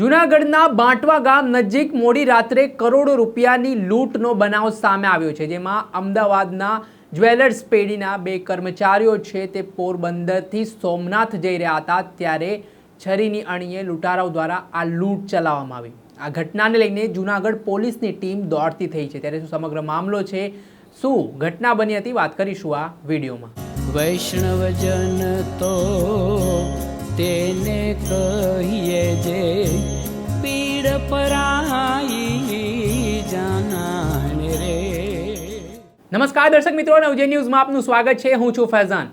જૂનાગઢના બાંટવા ગામ નજીક મોડી રાત્રે કરોડો રૂપિયાની લૂંટનો બનાવ સામે આવ્યો છે, જેમાં અમદાવાદના જ્વેલર્સ પેઢીના બે કર્મચારીઓ છે, તે પોરબંદરથી સોમનાથ જઈ રહ્યા હતા, ત્યારે છરીની અણીએ લૂંટારાઓ દ્વારા આ લૂંટ ચલાવવામાં આવી. આ ઘટનાને લઈને જૂનાગઢ પોલીસની ટીમ દોડતી થઈ છે. ત્યારે શું સમગ્ર મામલો છે, શું ઘટના બની હતી, વાત કરીશું આ વિડીયોમાં. વૈષ્ણવજન તો કહીએ જે પીડ પરાઈ જાનાને રે. નમસ્કાર દર્શક મિત્રો, નવજે ન્યૂઝમાં આપનું સ્વાગત છે. હું છું ફૈઝાન.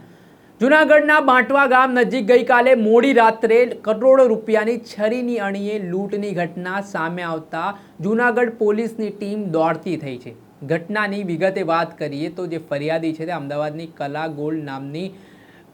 જૂનાગઢના બાંટવા ગામ નજીક ગઈકાલે મોડી રાત્રે કરોડો રૂપિયાની છરીની અણીએ લૂંટની ઘટના સામે આવતા જૂનાગઢ પોલીસની ટીમ દોડતી થઈ છે. ઘટનાની વિગતે વાત કરીએ તો જે ફરિયાદી છે તે અમદાવાદની કલા ગોલ્ડ નામની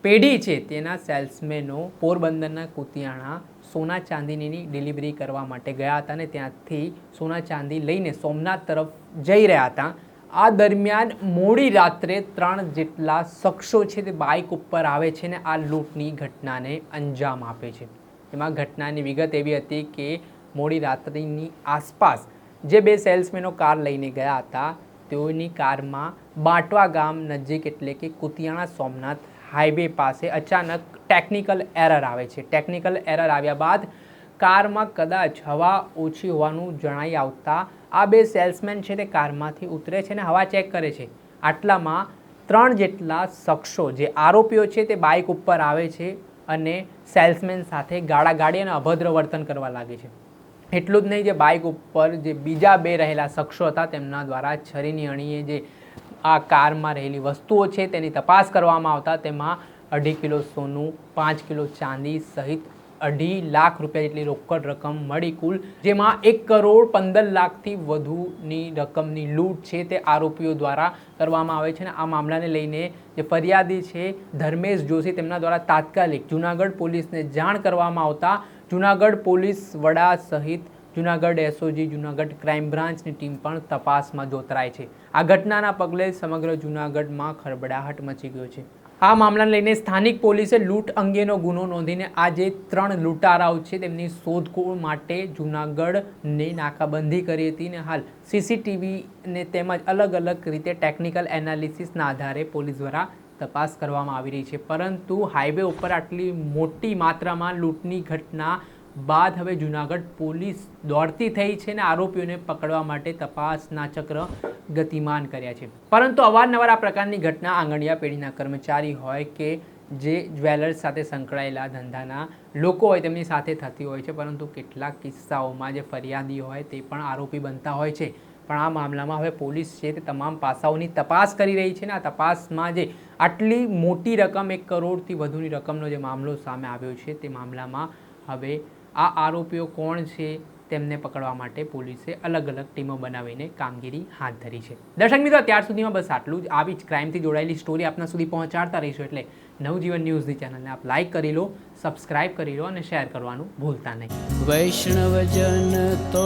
પેઢી છે તેના સેલ્સમેનો પોરબંદરના કુતિયાણા સોના ચાંદીની ડિલિવરી કરવા માટે ગયા હતા અને ત્યાંથી સોના ચાંદી લઈને સોમનાથ તરફ જઈ રહ્યા હતા. આ દરમિયાન મોડી રાત્રે ત્રણ જેટલા શખ્સો છે તે બાઇક ઉપર આવે છે ને આ લૂંટની ઘટનાને અંજામ આપે છે. એમાં ઘટનાની વિગત એવી હતી કે મોડી રાત્રિની આસપાસ જે બે સેલ્સમેનો કાર લઈને ગયા હતા, તેઓની કારમાં બાટવા ગામ નજીક એટલે કે કુતિયાણા સોમનાથ હાઈવે પાસે અચાનક ટેકનિકલ એરર આવે છે. ટેકનિકલ એરર આવ્યા બાદ કારમાં કદાચ હવા ઓછી હોવાનું જણાઈ આવતા આ બે સેલ્સમેન છે તે કારમાંથી ઉતરે છે અને હવા ચેક કરે છે. આટલામાં ત્રણ જેટલા શખ્સો જે આરોપીઓ છે તે બાઇક ઉપર આવે છે અને સેલ્સમેન સાથે ગાળા ગાડી અને અભદ્ર વર્તન કરવા લાગે છે. એટલું જ નહીં જે બાઇક ઉપર જે બીજા બે રહેલા શખ્સો હતા, તેમના દ્વારા છરીની અણીએ જે આ કારમાં રહેલી વસ્તુઓ છે તેની તપાસ કરવામાં આવતા તેમાં અઢી કિલો સોનું, પાંચ કિલો ચાંદી સહિત અઢી લાખ રૂપિયા જેટલી રોકડ રકમ મળી કુલ, જેમાં એક કરોડ પંદર લાખથી વધુની રકમની લૂંટ છે તે આરોપીઓ દ્વારા કરવામાં આવે છે અને આ મામલાને લઈને જે ફરિયાદી છે ધર્મેશ જોશી, તેમના દ્વારા તાત્કાલિક જૂનાગઢ પોલીસને જાણ કરવામાં આવતા જૂનાગઢ પોલીસ વડા સહિત જૂનાગઢ એસઓજી જૂનાગઢ ક્રાઇમ બ્રાન્ચની ટીમ પણ તપાસમાં જોતરાય છે. આ ઘટનાના પગલે સમગ્ર જૂનાગઢમાં ખળબડાહટ મચી ગયો છે. આ મામલાને લઈને સ્થાનિક પોલીસે લૂંટ અંગેનો ગુનો નોંધીને આજે ત્રણ લૂંટારાઓ છે તેમની શોધખોળ માટે જૂનાગઢને નાકાબંધી કરી હતી અને હાલ સીસીટીવીને તેમજ અલગ અલગ રીતે ટેકનિકલ એનાલિસિસના આધારે પોલીસ દ્વારા તપાસ કરવામાં આવી રહી છે. પરંતુ હાઈવે ઉપર આટલી મોટી માત્રામાં લૂંટની ઘટના બાદ હવે જૂનાગઢ પોલીસ દોડતી થઈ છે અને આરોપીઓને પકડવા માટે તપાસના ચક્ર ગતિમાન કર્યા છે. પરંતુ અવારનવાર આ પ્રકારની ઘટના આંગણિયા પેઢીના કર્મચારી હોય કે જે જ્વેલર્સ સાથે સંકળાયેલા ધંધાના લોકો હોય તેમની સાથે થતી હોય છે. પરંતુ કેટલાક કિસ્સાઓમાં જે ફરિયાદી હોય તે પણ આરોપી બનતા હોય છે. પણ આ મામલામાં હવે પોલીસ છે તે તમામ પાસાઓની તપાસ કરી રહી છે ને આ તપાસમાં જે આટલી મોટી રકમ, એક કરોડથી વધુની રકમનો જે મામલો સામે આવ્યો છે તે મામલામાં હવે આ આરોપીઓ કોણ છે તેમને પકડવા માટે પોલીસે અલગ અલગ ટીમો બનાવીને કામગીરી હાથ ધરી છે. દર્શક મિત્રો, ત્યાર સુધીમાં બસ આટલું જ. આવી જ ક્રાઇમથી જોડાયેલી સ્ટોરી આપના સુધી પહોંચાડતા રહીશું એટલે નવજીવન ન્યૂઝની ચેનલને આપ લાઇક કરી લો સબસ્ક્રાઇબ કરી લો અને શેર કરવાનું ભૂલતા નહીં. વૈષ્ણવજન તો